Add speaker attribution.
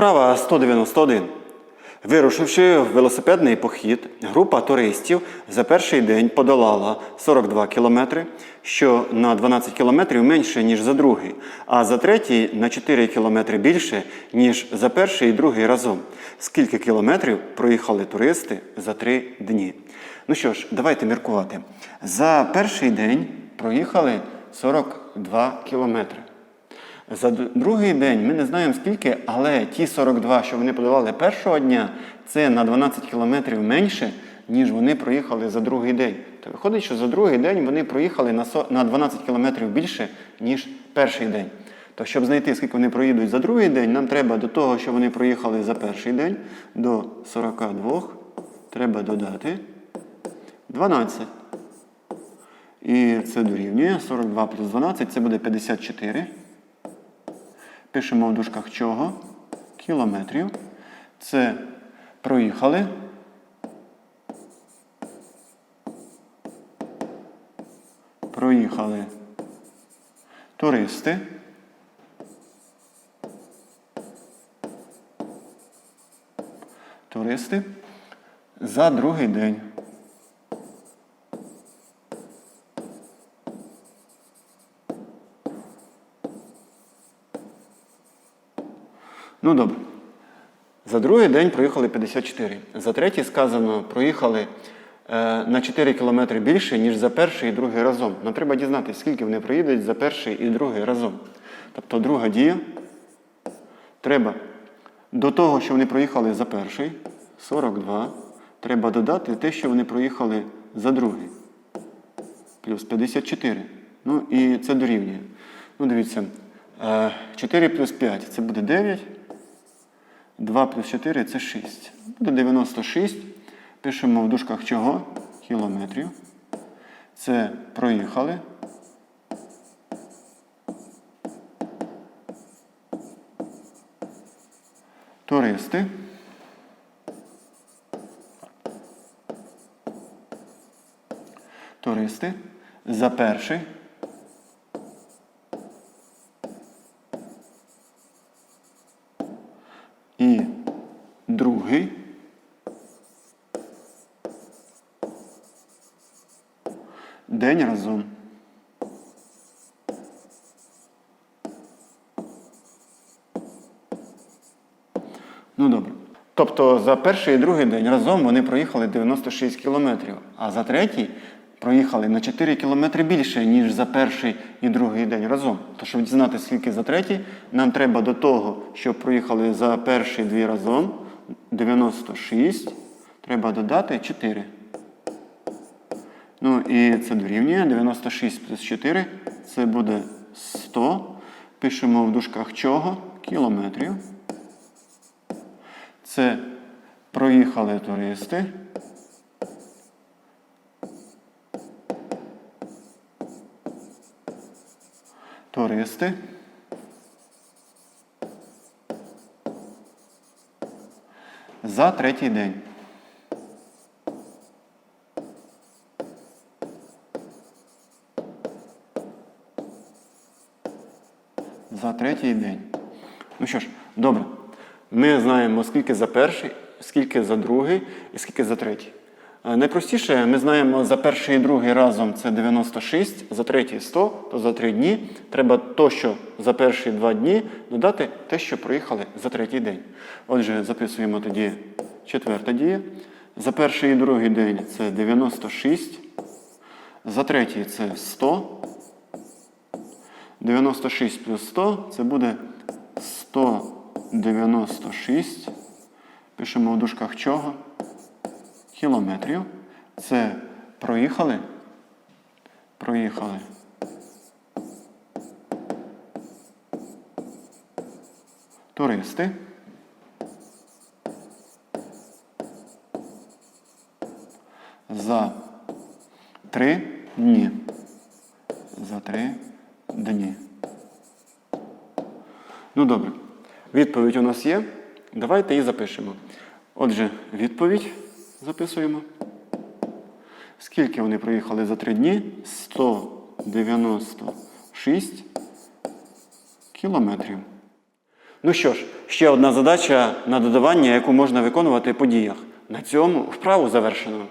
Speaker 1: Вправа 191. Вирушивши в велосипедний похід, група туристів за перший день подолала 42 кілометри, що на 12 кілометрів менше, ніж за другий, а за третій на 4 кілометри більше, ніж за перший і другий разом. Скільки кілометрів проїхали туристи за три дні? Ну що ж, давайте міркувати. За перший день проїхали 42 кілометри. За другий день ми не знаємо скільки, але ті 42, що вони подолали першого дня, це на 12 кілометрів менше, ніж вони проїхали за другий день. То виходить, що за другий день вони проїхали на 12 кілометрів більше, ніж перший день. То щоб знайти, скільки вони проїдуть за другий день, нам треба до того, що вони проїхали за перший день, до 42, треба додати 12. І це дорівнює 42 плюс 12, це буде 54. Пишемо в дужках чого? Кілометрів. Це проїхали. Проїхали туристи. Туристи за другий день. Ну добре. За другий день проїхали 54. За третій сказано, проїхали е, на 4 кілометри більше, ніж за перший і другий разом. Нам треба дізнатися, скільки вони проїдуть за перший і другий разом. Тобто друга дія. Треба до того, що вони проїхали за перший, 42. Треба додати те, що вони проїхали за другий. Плюс 54. Ну і це дорівнює. Ну, дивіться, е, 4 плюс 5 це буде 9. 2 плюс 4 це 6. Буде 96. Пишемо в дужках чого? Кілометрів. Це проїхали. Туристи. Туристи за перший. І другий. День разом. Ну добре. Тобто за перший і другий день разом вони проїхали 96 кілометрів, а за третій проїхали на 4 кілометри більше, ніж за перший і другий день разом. То щоб дізнатися, скільки за третій, нам треба до того, що проїхали за перший дві разом 96, треба додати 4. Ну і це дорівнює 96 плюс 4, це буде 100. Пишемо в дужках чого? Кілометрів. Це проїхали туристи. Туристи. За третій день. За третій день. Ну що ж, добре. Ми знаємо, скільки за перший, скільки за другий і скільки за третій. Е, Найпростіше, ми знаємо за перший і другий разом це 96, за третій 100, то за три дні треба то, що за перші два дні додати те, що проїхали за третій день. Отже, записуємо тоді четверта дія. За перший і другий день це 96, за третій це 100. 96 плюс 100 це буде 196. Пишемо в дужках чого? Кілометрів. Це проїхали. Проїхали. Туристи. За три дні. За три дні. Ну добре. Відповідь у нас є. Давайте її запишемо. Отже, відповідь записуємо. Скільки вони проїхали за три дні? 196 кілометрів. Ну що ж, ще одна задача на додавання, яку можна виконувати по діях. На цьому вправу завершено.